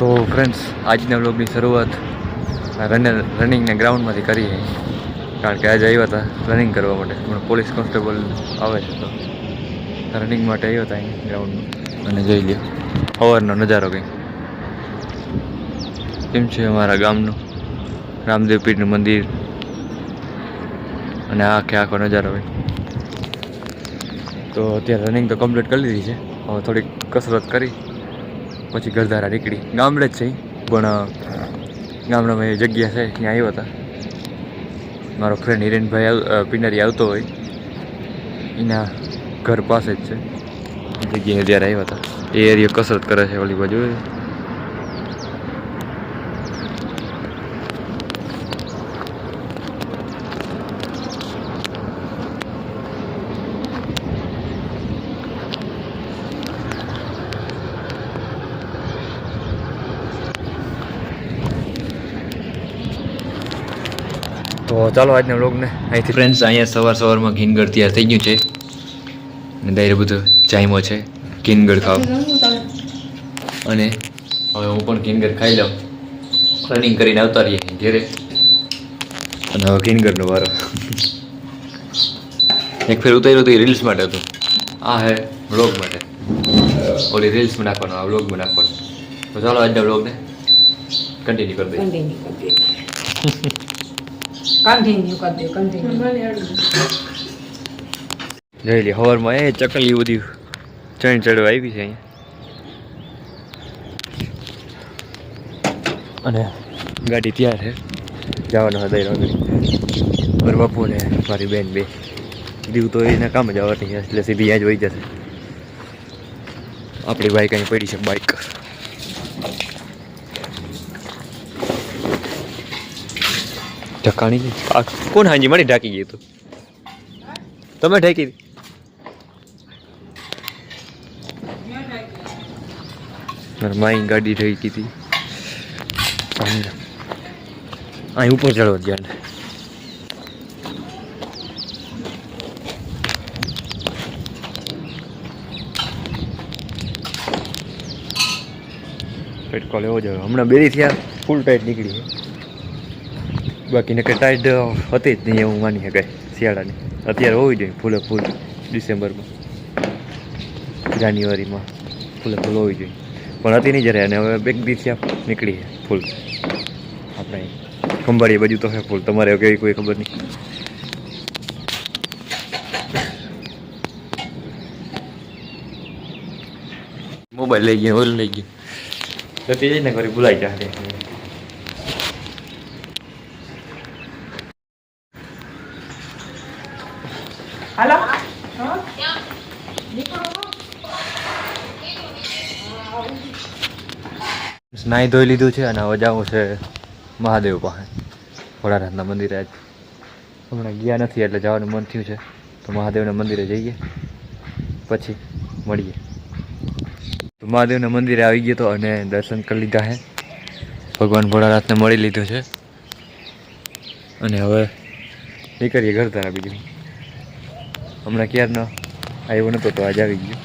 તો ફ્રેન્ડ્સ આજના વ્લોગની શરૂઆત રનર રનિંગના ગ્રાઉન્ડમાંથી કરીએ. કારણ કે આજે આવ્યા હતા રનિંગ કરવા માટે. હમણાં પોલીસ કોન્સ્ટેબલ આવે છે તો રનિંગ માટે આવ્યા હતા અહીં ગ્રાઉન્ડમાં અને જોઈ લ્યો, સવારનો નજારો કંઈ કેમ છે અમારા ગામનું? રામદેવ પીરનું મંદિર. અને આખે આખો નજારો કંઈ તો અત્યારે રનિંગ તો કમ્પ્લીટ કરી લીધી છે. હવે થોડીક કસરત કરી. પછી ગરધારા નીકળી. ગામડે જ છે પણ ગામડામાં એ જગ્યા છે, ત્યાં આવ્યા હતા. મારો ફ્રેન્ડ હિરેનભાઈ પિનારી આવતો હોય. એના ઘર પાસે જ છે. જગ્યાએ ત્યારે આવ્યા હતા. એ એરિયો કસરત કરે છે ઓલી બાજુ. તો ચાલો આજના વ્લોગને અહીંથી ફ્રેન્ડ્સ અહીંયા સવાર સવારમાં ઘીનગઢ તૈયાર થઈ ગયું છે. અને દાયરે બધું ચાઇમો છે. ઘીનગઢ ખાવ. અને હવે હું પણ ઘીનગઢ ખાઈ લઉં. રનિંગ કરીને આવતા રહીએ ઘેરે. અને હવે ઘીનગઢનો વારો. એક ફેર ઉતાર્યું તો એ રીલ્સ માટે હતું. આ હે વ્લોગ માટે. ઓલી રીલ્સમાં નાખવાનો આ વ્લોગમાં નાખવાનો. તો ચાલો આજના વ્લોગને કન્ટિન્યુ કરી દઈએ. કન્ટિન્યુ કરી દે કન્ટિન્યુ જોઈ લે હવારમાં એ ચકલી બધી ચણ ચડવા આવી છે અહીંયા. અને ગાડી તૈયાર છે. જવાનો હૃદય આગળ મારા બાપુ ને મારી બેન બે. દીવ તો એના કામ જવાની એટલે સીધી અહીંયા જ વહી જશે. આપણી બાઈક અહીં પડી છે બાઈક ઢકાણી કોણ હાંજી? મારી ઢાકી ગયું તું. તમે ઢાકી હતી? મારી ગાડી ઢાકી હતી અહીં ઉપર ચડો ધ્યાન. પેટકો લેવો જોઈએ હમણાં બેરી થયા, ફૂલ ટાઈટ નીકળી બાકી નકર ટાઈટ હતી જ નહીં એવું માની શકાય શિયાળાની. અત્યારે હોવી જોઈએ ફૂલે ફૂલ ડિસેમ્બરમાં. જાન્યુઆરીમાં ફૂલે ફૂલ હોવી જોઈએ. પણ હતી નહીં જયારે અને હવે બે દિવસે નીકળી છે ફૂલ. આપણે અહીં. ખંભાળીએ બાજુ તો છે ફૂલ. તમારે કેવી કોઈ ખબર નહીં. મોબાઈલ લઈ ગયો ઓલ લઈ ગયો. તો તે જઈને ઘરે ભૂલાઈ જાય હાલો નાહી ધોઈ લીધું છે અને હવે જવું છે મહાદેવ પાસે. ભોળાનાથના મંદિરે આજ. હમણાં ગયા નથી એટલે જવાનું મન થયું છે. તો મહાદેવના મંદિરે જઈએ. પછી મળીએ. તો મહાદેવના મંદિરે આવી ગયો તો અને દર્શન કરી લીધા છે ભગવાન ભોળાનાથને મળી લીધું છે. અને હવે નીકળીએ ઘર તારા બીજું. હમણાં ક્યારનો આવ્યો નહોતો તો આજે આવી ગયો.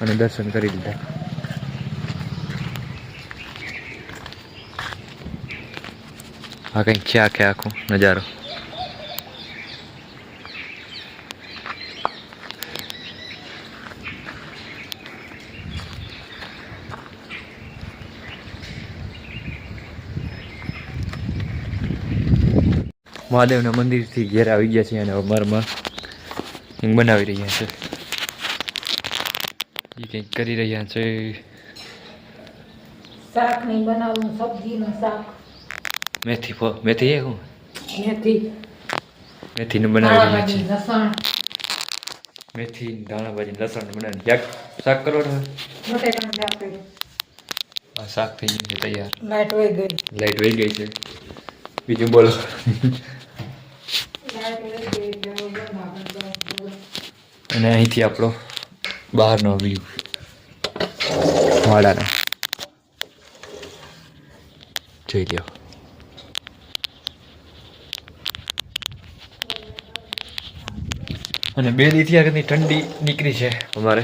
અને દર્શન કરી લીધા. આ કંઈક છે આખે આખો નજારો? મહાદેવના મંદિરથી ઘેર આવી ગયા છે અને અમારમાં કંઈક બનાવી રહ્યા છે. એ કંઈક કરી રહ્યા છે. શાક નહીં બનાવવું સબ્જીનું શાક. મેથી મેથી એ હું? મેથી. મેથીનું બનાવી છે લસણ. મેથી ધાણા ભાજી લસણ બનાવી શાક શાક કરો કર્યું આ શાક થઈ ગયું છે તૈયાર. લાઈટ વહી ગઈ. લાઈટ વહી ગઈ છે. બીજું બોલો. અને અહીંથી આપણો બહારનો વ્યૂ વાડાનો. જોઈ લ્યો. અને બે દી થી આગળની ઠંડી નીકળી છે અમારે.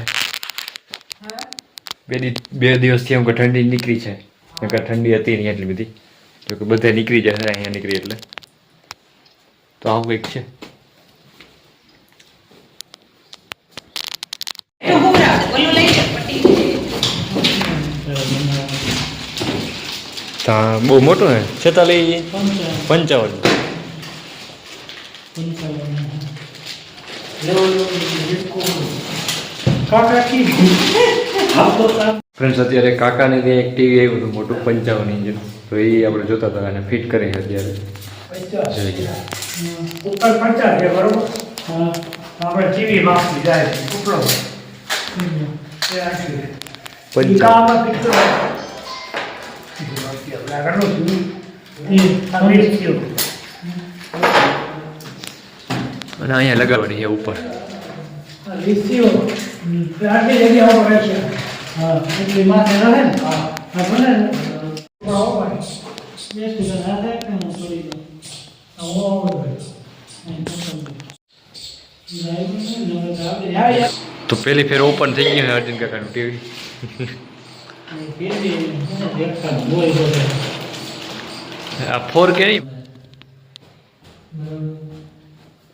બે દી બે દિવસથી એમ કે ઠંડી નીકળી છે. કે ઠંડી હતી નહીં એટલી બધી. જો કે બધે નીકળી જશે અહીંયા નીકળી એટલે. તો આવું કંઈક છે. તા બહુ મોટું ને છેતાલી પંચાવન. ફ્રેન્ડ્સ અત્યારે કાકાની ત્યાં એક ટીવી આવ્યું હતું મોટું પંચાવન ઇંચનું તો એ આપણે જોતા હતા અને ફિટ કરી અત્યારે. ઉપર પચાસ છે બરોબર? આપણે ટીવી માપી જાય છે ઉપલો એ આટલી. ઈ પંચાવન. અને અહીંયા લગાવવાની છે ઉપર આ વીસ થયું. હમ. તો આટલી જગ્યા ઉપર રાખીએ. હા એટલી માથે રહે ને હા હા ભલે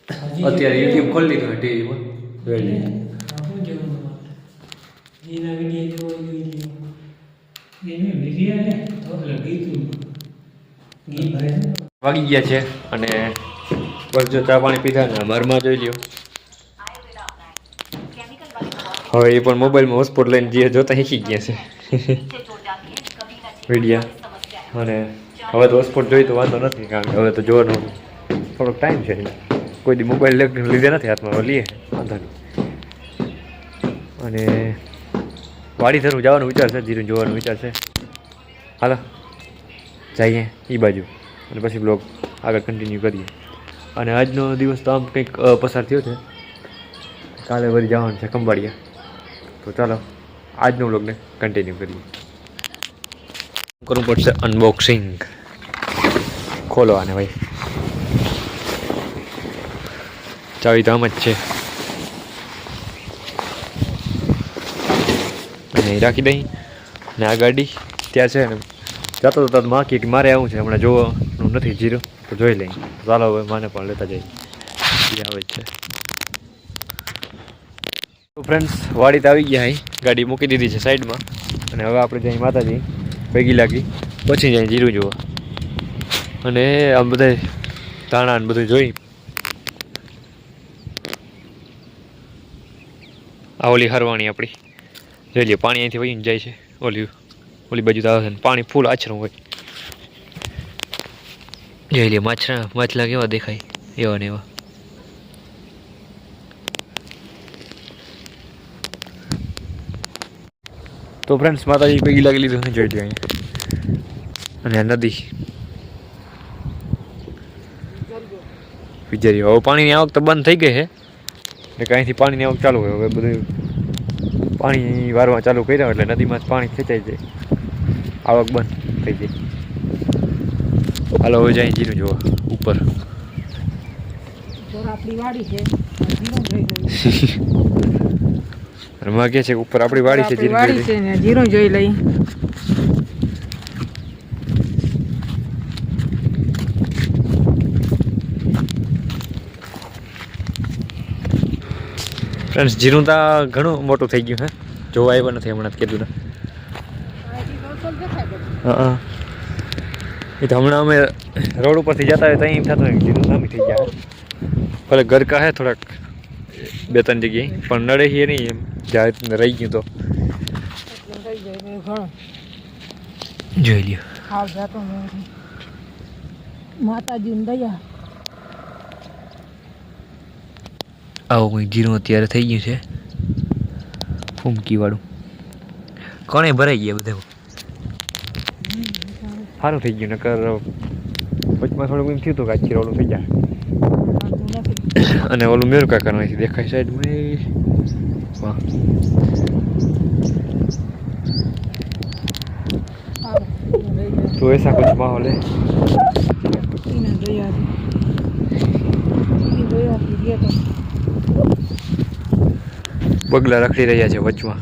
ને. યુટ્યુબ ખોલી લીધો હોય સુધી હાથે કે હું છોડી દઉં. હા, હું આવો ભાઈ. અહીં પસંદ. જાય ને, તો આપણે યાર યાર. તો પેલી ફેર ઓપન થઈ ગયું છે અર્જુન કાકાનું ટીવી આ ફોર અત્યારે યુટ્યુબ ખોલી દીધું છે ટીવીમાં વાગી ગયા છે અને બસ ચા પાણી પીધા ને અમારમાં જોઈ લ્યો હવે એ પણ મોબાઈલમાં હોસ્પોટ લઈને જે જોતા શીખી ગયા છે વિડીયા અને હવે તો હોસ્પોટ જોઈ તો વાંધો નથી કારણ કે હવે તો જોવાનો થોડોક ટાઈમ છે કોઈ દી મોબાઈલ લીધા નથી હાથમાં લઈએ. વાંધો નહીં. અને વાડી જવાનું જવાનો વિચાર છે જીરું જોવાનો વિચાર છે. હાલો, જઈએ એ બાજુ. અને પછી બ્લોગ આગળ કન્ટિન્યુ કરીએ. અને આજનો દિવસ તો આમ કંઈક પસાર થયો છે. કાલે વળી જવાનું છે ખંભાળિયા. તો ચાલો, આજનો બ્લોગને કન્ટિન્યુ કરીએ. કરવું પડશે? અનબોક્સિંગ ખોલો આને ભાઈ. ચાવી તો આમ જ છે. અને રાખી દઈ. ને આ ગાડી ત્યાં છે ને. જતો તો માકી કે મારે આવું છે. હમણાં જોવાનું નથી જીરો. તો જોઈ લઈ. ચાલો હવે માને પણ લેતા જઈએ. એ આવે છે. ફ્રેન્ડ્સ વાડી તો આવી ગયા અહીં. ગાડી મૂકી દીધી છે સાઈડમાં. અને હવે આપણે જઈ માતાજી ભેગી લાગી. પછી જઈ જીરું જોવા. અને આમ બધા ધાણા ને બધું જોઈ. આ ઓલી હરવાણી આપણી. જોઈ લે પાણી અહીંથી વહીને જાય છે. ઓલી ઓલી બાજુ તો આવે છે ને, પાણી ફૂલ આછરું હોય. જોઈ લે માછરા, માછલા કેવા દેખાય, એવા ને એવા. તો ફ્રેન્ડ્સ માતાજી પૈકી લાગી લીધું જોઈ લો અહીંયા. અને આ નદી. વિચારી હવે પાણીની આવક તો બંધ થઈ ગઈ છે. ને અહીંથી પાણીની આવક ચાલુ હોય. હવે બધું પાણી વારવા ચાલુ કર્યા એટલે નદીમાં પાણી ખેંચાઈ જાય. આવક બંધ થઈ જાય. હાલો હવે જાય જીરું જોવા ઉપર. વાડી છે. ઉપર? આપણી વાડી છે જીરું જોઈ લઈ ફ્રેન્ડ્સ જીરું તો ઘણું મોટું થઈ ગયું હે? જોવા આવ્યો નથી હમણાં જ કીધું ને. હા એ તો હમણાં અમે રોડ ઉપરથી જતા હોય તો અહીં થતું હોય જીરું સામી થઈ ગયા ભલે ગરકા હે થોડાક બે ત્રણ જગ્યાએ પણ નડે છે નહીં એમ. જાય રહી ગયું તો. જોઈ લ્યો. માતાજી દયા. આવું કંઈક જીરું અત્યારે થઈ ગયું છે ફૂમકી વાળું કોણે ભરાઈ ગયા બધા સારું થઈ ગયું નકર વચમાં થોડુંક એમ થયું હતું કે આ ચીરોલું થઈ જાય અને ઓલું મેરુ કાકાનું અહીંથી દેખાય સાઈડમાં એ વાહ तो ऐसा कुछ माहौल है બગલા રખડી રહ્યા છે વચમાં.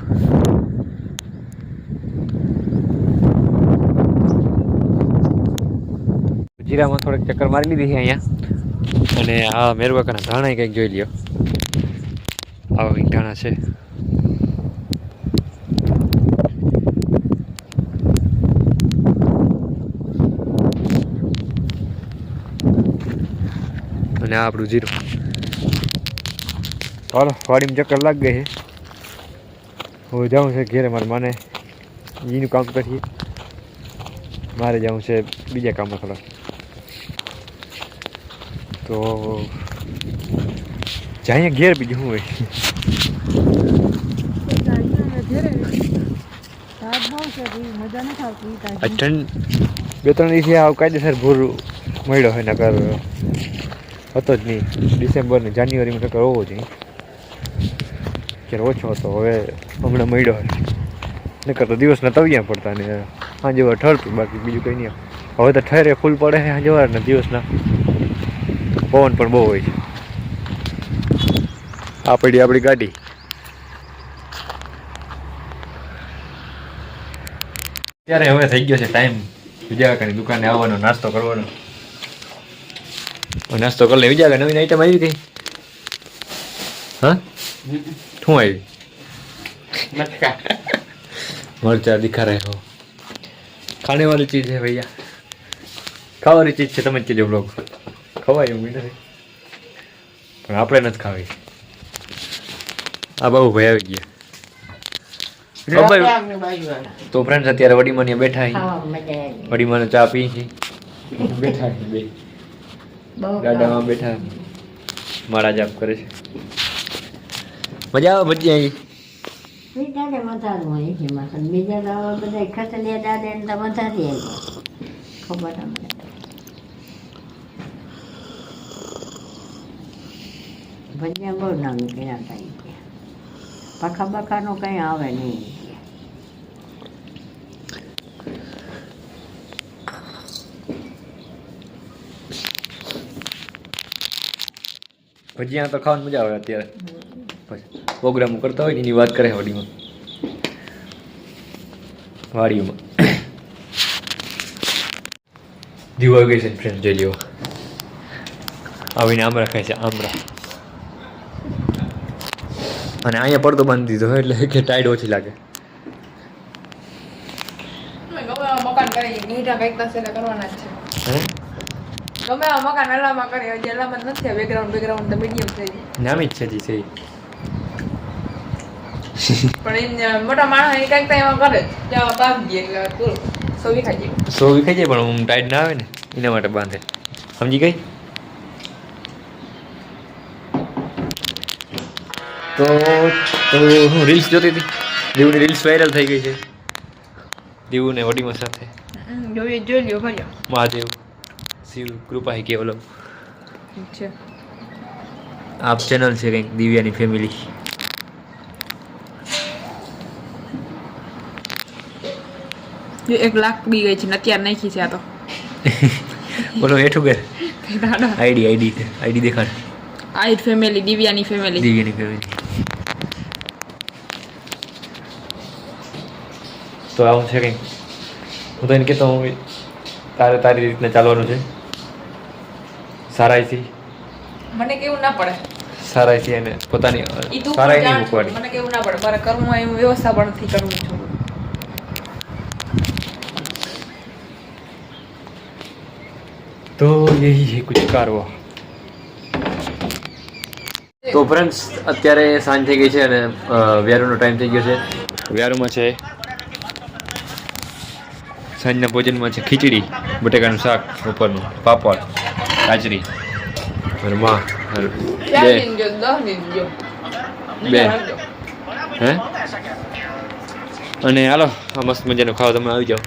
જીરામાં થોડીક ચક્કર મારી લીધી છે અહીંયા. અને આ મેરવાકાના ધાણા કંઈક જોઈ લ્યો. આવા કંઈક ધાણા છે. અને આ આપણું જીરું. ચાલો વાડીમાં ચક્કર લાગ ગઈ છે. હવે જાઉં છે ઘેરે મારે માને. એનું કામ કરીએ. મારે જવું છે બીજા કામમાં થોડા તો જાય ઘેર બીજું શું હોય? બે ત્રણ દિવસે આવું કાયદેસર ભૂર મળ્યો હોય નકર, હતો જ નહીં. ડિસેમ્બર ને જાન્યુઆરીમાં નકર હોવો જોઈએ. ત્યારે ઓછો હતો, હવે હમણાં મળ્યો નકર તો દિવસના તવિયા પડતા ને સાંજે વાર ઠરતું, બાકી બીજું કંઈ નહીં. હવે તો ઠરે ફૂલ પડે છે સાંજે ને દિવસના. પવન પણ બહુ હોય છે. આ પડી આપણી ગાડી. અત્યારે હવે થઈ ગયો છે ટાઈમ વિજયાકાની દુકાને આવવાનો, નાસ્તો કરવાનો. નાસ્તો કરી લે વિજયાકા નવી આઈટમ આવી ગઈ? હા? શું આવી મટકા. મરચા દિખા રહ્યો ખાને વાળી ચીજ હે ભૈયા. ખાવાની ચીજ છે તમે કેજો બ્લોગ ખવાય એવું નથી. પણ આપણે નથી ખાવી. આ બહુ ભાઈ આવી ગયા. તો ફ્રેન્ડ અત્યારે વડીમાની બેઠા અહીં વડીમાને ચા પી છે. બેઠા બે. દાદામાં બેઠા મારા જાપ કરે છે. મજા આવે ભજી આવી બીજાને વધારે હોય છે બીજા હવે બધા ખસલિયા દાદા ને તો વધારે ખબર અમને ભજીયા બહુ નામ કર્યા હતા. પાખા બાખાનું કંઈ આવે નહીં ભજીયા તો ખાવાની મજા આવે અત્યારે. પ્રોગ્રામ કરતા હોય ને એની વાત કરે વાડીમાં વાડીઓમાં. દીવો ગઈ છે ફ્રેન્ડ જોઈ લ્યો. આવીને આમરા ખાય છે આમરા અને અહીંયા પડતો બાંધી દીધો એટલે કે ટાઈડ ઓછી લાગે. ગમે મકાન હે? ગમે અલામાં કરી હજી અલામાં નથી બેકગ્રાઉન્ડ બેકગ્રાઉન્ડ તો મીડિયમ થઈ જાય નામી જ છે જી પણ મોટા માણસ એ કંઈક એમાં કરે જ બાંધી એટલે પૂરું. સોવી ખાઈ જાય. સો વિખાઈ જાય પણ હું ટાઈટ ના આવે ને એના માટે બાંધે. સમજી ગઈ? તો હું રીલ્સ જોતી હતી. દીવની રીલ્સ વાયરલ થઈ ગઈ છે. દીવ ને વડીમાં સાથે. જોઈએ જોઈ લ્યો મહાદેવ શિવ કૃપા કેવલમ. છે. આપ ચેનલ છે કંઈક દિવ્યાની ફેમિલી એક લાખ બી ગઈ છે ને અત્યારે નાખી છે આ તો બોલો હેઠું કર આઈડી આઈડી આઈડી દેખાડ આઈડ ફેમિલી દિવ્યાની ફેમિલી દિવ્યાની ફેમિલી તો આવું છે કંઈક હું તો એને કહેતો હું તારે તારી રીતના ચાલવાનું છે સારાઈથી મને કેવું ના પડે. સારાઈથી એને પોતાની ઈ સારાઈ નહીં મૂકવાની મને કેવું ના પડે. મારે કર્મ એવું વ્યવસ્થા પણ નથી કરવું છું. તો है कुछ कारवा તો ફ્રેન્ડ્સ અત્યારે સાંજ થઈ ગઈ છે અને વ્યારુનો ટાઈમ થઈ ગયો છે. વ્યારુમાં છે સાંજના ભોજનમાં છે ખીચડી બટેકાનું શાક ઉપરનું પાપડ કાચરી અને માં બે. દિન જો દસ દિન જો. બે. હે? અને હાલો આ મસ્ત મજાનું ખાવા તમે આવી જાઓ.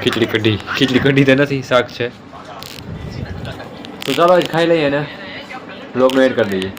ખીચડી કઢી ખીચડી કઢી તો નથી શાક છે. તો ચાલો આજ ખાઈ લઈએ ને બ્લોગનો એડ કરી દઈએ